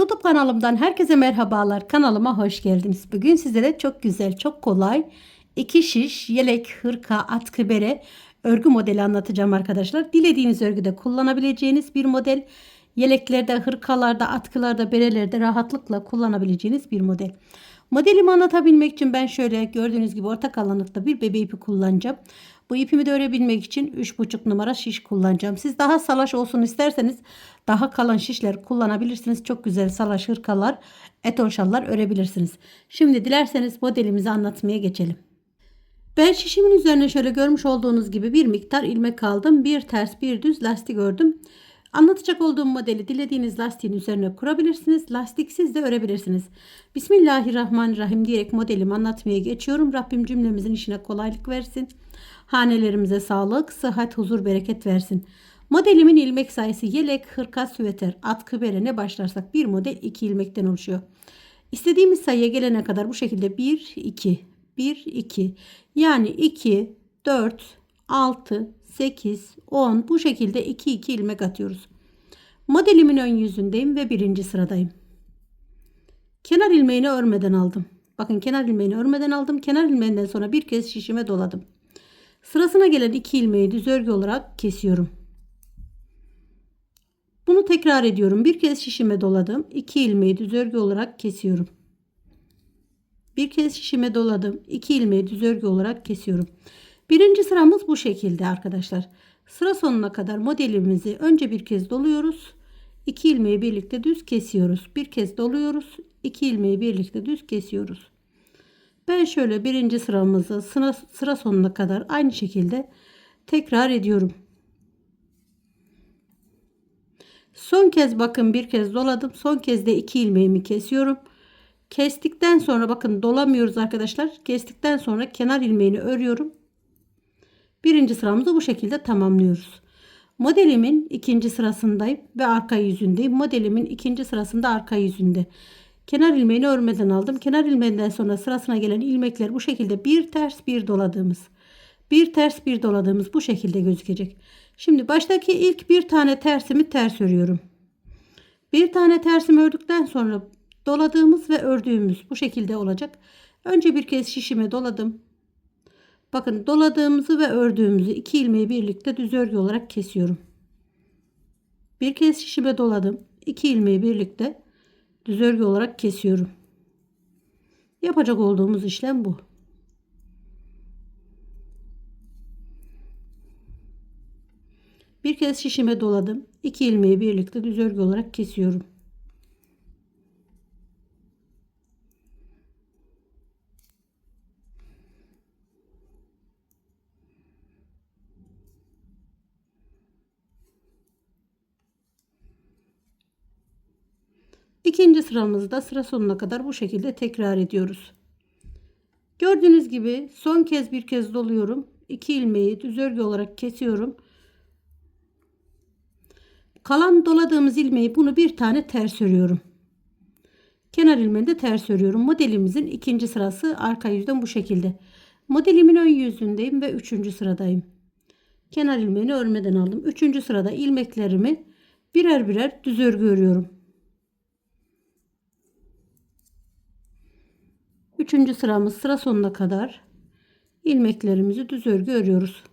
YouTube kanalımdan herkese merhabalar. Kanalıma hoş geldiniz. Bugün sizlere çok güzel, çok kolay iki şiş, yelek, hırka, atkı, bere örgü modeli anlatacağım arkadaşlar. Dilediğiniz örgüde kullanabileceğiniz bir model. Yeleklerde, hırkalarda, atkılarda, berelerde rahatlıkla kullanabileceğiniz bir model. Modelimi anlatabilmek için ben şöyle gördüğünüz gibi orta kalınlıkta bir bebe ipi kullanacağım. Bu ipimi de örebilmek için 3,5 numara şiş kullanacağım. Siz daha salaş olsun isterseniz daha kalın şişler kullanabilirsiniz. Çok güzel salaş hırkalar, etol şallar örebilirsiniz. Şimdi dilerseniz modelimizi anlatmaya geçelim. Ben şişimin üzerine şöyle görmüş olduğunuz gibi bir miktar ilmek aldım. Bir ters bir düz lastik ördüm. Anlatacak olduğum modeli dilediğiniz lastiğin üzerine kurabilirsiniz. Lastiksiz de örebilirsiniz. Bismillahirrahmanirrahim diyerek modelimi anlatmaya geçiyorum. Rabbim cümlemizin işine kolaylık versin. Hanelerimize sağlık, sıhhat, huzur, bereket versin. Modelimin ilmek sayısı yelek, hırka, süveter, atkı, bere ne başlarsak bir model iki ilmekten oluşuyor. İstediğimiz sayıya gelene kadar bu şekilde 1, 2, 1, 2 yani 2, 4, 6, 8, 10 bu şekilde 2, 2 ilmek atıyoruz. Modelimin ön yüzündeyim ve birinci sıradayım. Kenar ilmeğini örmeden aldım. Bakın kenar ilmeğini örmeden aldım. Kenar ilmeğinden sonra bir kez şişime doladım. Sırasına gelen iki ilmeği düz örgü olarak kesiyorum. Bunu tekrar ediyorum. Bir kez şişime doladım. İki ilmeği düz örgü olarak kesiyorum. Bir kez şişime doladım. İki ilmeği düz örgü olarak kesiyorum. Birinci sıramız bu şekilde arkadaşlar. Sıra sonuna kadar modelimizi önce bir kez doluyoruz. İki ilmeği birlikte düz kesiyoruz. Bir kez doluyoruz. İki ilmeği birlikte düz kesiyoruz. Ben şöyle birinci sıramızı sıra, sıra sonuna kadar aynı şekilde tekrar ediyorum. Son kez bakın bir kez doladım. Son kez de iki ilmeğimi kesiyorum. Kestikten sonra bakın dolamıyoruz arkadaşlar. Kestikten sonra kenar ilmeğini örüyorum. Birinci sıramızı bu şekilde tamamlıyoruz. Modelimin ikinci sırasındayım ve arka yüzündeyim. Modelimin ikinci sırasında arka yüzünde. Kenar ilmeğini örmeden aldım. Kenar ilmeğinden sonra sırasına gelen ilmekler bu şekilde bir ters bir doladığımız. Bir ters bir doladığımız bu şekilde gözükecek. Şimdi baştaki ilk bir tane tersimi ters örüyorum. Bir tane tersimi ördükten sonra doladığımız ve ördüğümüz bu şekilde olacak. Önce bir kez şişime doladım. Bakın doladığımızı ve ördüğümüzü iki ilmeği birlikte düz örgü olarak kesiyorum. Bir kez şişime doladım. iki ilmeği birlikte düz örgü olarak kesiyorum. Yapacak olduğumuz işlem bu. Bir kez şişime doladım. İki ilmeği birlikte düz örgü olarak kesiyorum. İkinci sıramızda sıra sonuna kadar bu şekilde tekrar ediyoruz. Gördüğünüz gibi son kez bir kez doluyorum. 2 ilmeği düz örgü olarak kesiyorum. Kalan doladığımız ilmeği bunu bir tane ters örüyorum. Kenar ilmeğini de ters örüyorum. Modelimizin ikinci sırası arka yüzden bu şekilde. Modelimin ön yüzündeyim ve üçüncü sıradayım. Kenar ilmeğini örmeden aldım. Üçüncü sırada ilmeklerimi birer birer düz örgü örüyorum. Üçüncü sıramız sıra sonuna kadar ilmeklerimizi düz örgü örüyoruz.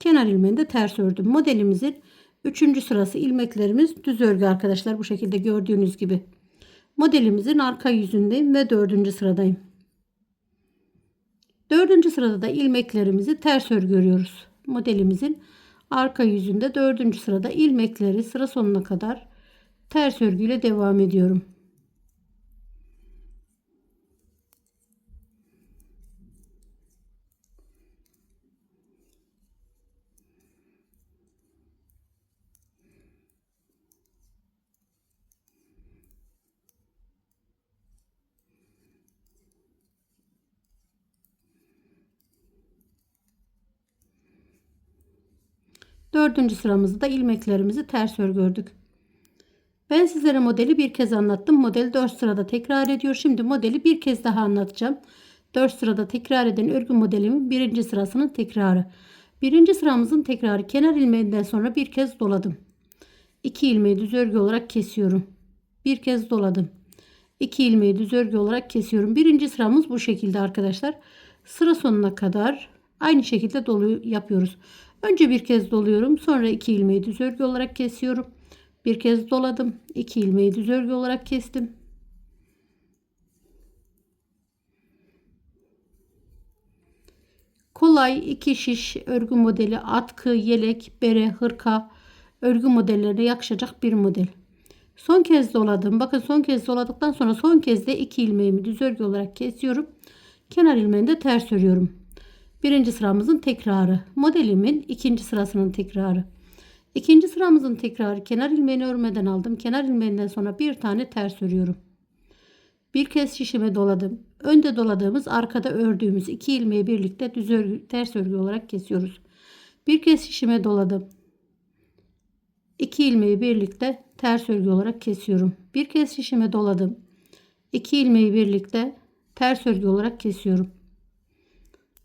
Kenar ilmeğini de ters ördüm. Modelimizin Üçüncü sırası ilmeklerimiz düz örgü arkadaşlar. Bu şekilde gördüğünüz gibi. Modelimizin arka yüzündeyim ve dördüncü sıradayım. Dördüncü sırada da ilmeklerimizi ters örgü örüyoruz. Modelimizin arka yüzünde dördüncü sırada ilmekleri sıra sonuna kadar ters örgüyle devam ediyorum. Dördüncü sıramızda ilmeklerimizi ters örgü ördük. Ben sizlere modeli bir kez anlattım. Model 4 sırada tekrar ediyor. Şimdi modeli bir kez daha anlatacağım. 4 sırada tekrar eden örgü modelimin birinci sırasının tekrarı. Birinci sıramızın tekrarı kenar ilmeğinden sonra bir kez doladım. 2 ilmeği düz örgü olarak kesiyorum. Bir kez doladım. 2 ilmeği düz örgü olarak kesiyorum. Birinci sıramız bu şekilde arkadaşlar. Sıra sonuna kadar aynı şekilde dolu yapıyoruz. Önce bir kez doluyorum. Sonra 2 ilmeği düz örgü olarak kesiyorum. Bir kez doladım. 2 ilmeği düz örgü olarak kestim. Kolay iki şiş örgü modeli, atkı, yelek, bere, hırka örgü modellerine yakışacak bir model. Son kez doladım. Bakın son kez doladıktan sonra son kez de iki ilmeğimi düz örgü olarak kesiyorum. Kenar ilmeğini de ters örüyorum. Birinci sıramızın tekrarı. Modelimin ikinci sırasının tekrarı. İkinci sıramızın tekrarı kenar ilmeğini örmeden aldım. Kenar ilmeğinden sonra bir tane ters örüyorum. Bir kez şişime doladım. Önde doladığımız arkada ördüğümüz iki ilmeği birlikte düz örgü, ters örgü olarak kesiyoruz. Bir kez şişime doladım. İki ilmeği birlikte ters örgü olarak kesiyorum. Bir kez şişime doladım. İki ilmeği birlikte ters örgü olarak kesiyorum.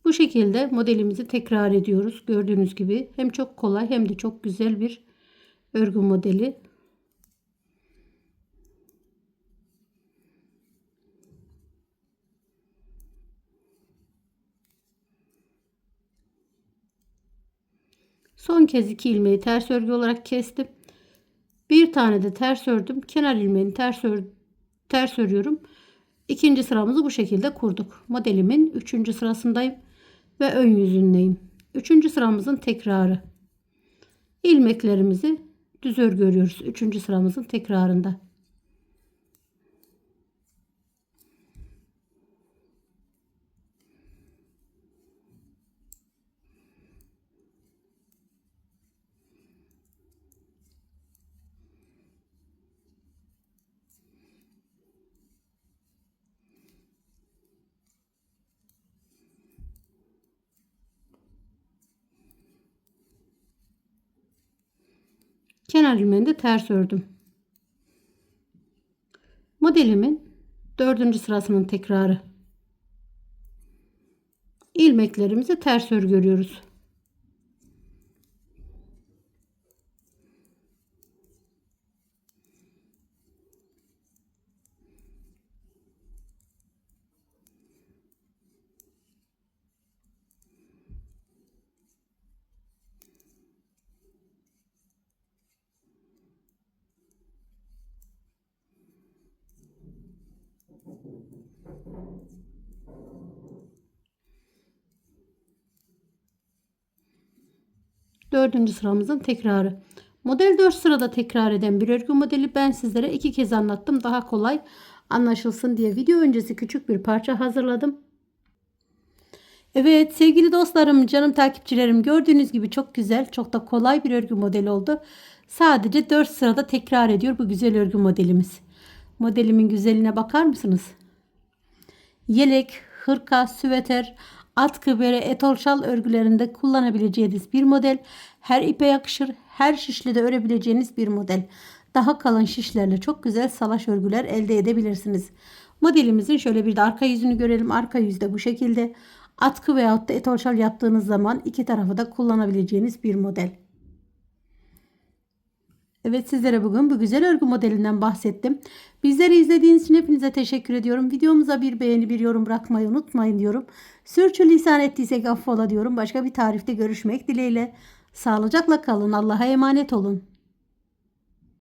Bu şekilde modelimizi tekrar ediyoruz. Gördüğünüz gibi hem çok kolay hem de çok güzel bir örgü modeli. Son kez iki ilmeği ters örgü olarak kestim. Bir tane de ters ördüm. Kenar ilmeğini ters, ör, ters örüyorum. İkinci sıramızı bu şekilde kurduk. Modelimin üçüncü sırasındayım ve ön yüzündeyim. Üçüncü sıramızın tekrarı. İlmeklerimizi düz örgü örüyoruz. Üçüncü sıramızın tekrarında. Kenar ilmeğini de ters ördüm. Modelimin dördüncü sırasının tekrarı. İlmeklerimizi ters örgü örüyoruz. Dördüncü sıramızın tekrarı. Model 4 sırada tekrar eden bir örgü modeli ben sizlere iki kez anlattım. Daha kolay anlaşılsın diye video öncesi küçük bir parça hazırladım. Evet sevgili dostlarım, canım takipçilerim gördüğünüz gibi çok güzel, çok da kolay bir örgü modeli oldu. Sadece 4 sırada tekrar ediyor bu güzel örgü modelimiz. Modelimin güzelliğine bakar mısınız? Yelek, hırka, süveter, atkı, bere, etol şal örgülerinde kullanabileceğiniz bir model. Her ipe yakışır, her şişle de örebileceğiniz bir model. Daha kalın şişlerle çok güzel salaş örgüler elde edebilirsiniz. Modelimizin şöyle bir de arka yüzünü görelim. Arka yüzde bu şekilde. Atkı veyahut da etol şal yaptığınız zaman iki tarafı da kullanabileceğiniz bir model. Evet sizlere bugün bu güzel örgü modelinden bahsettim. Bizleri izlediğiniz için hepinize teşekkür ediyorum. Videomuza bir beğeni bir yorum bırakmayı unutmayın diyorum. Sürçülisan ettiysek affola diyorum. Başka bir tarifte görüşmek dileğiyle. Sağlıcakla kalın. Allah'a emanet olun.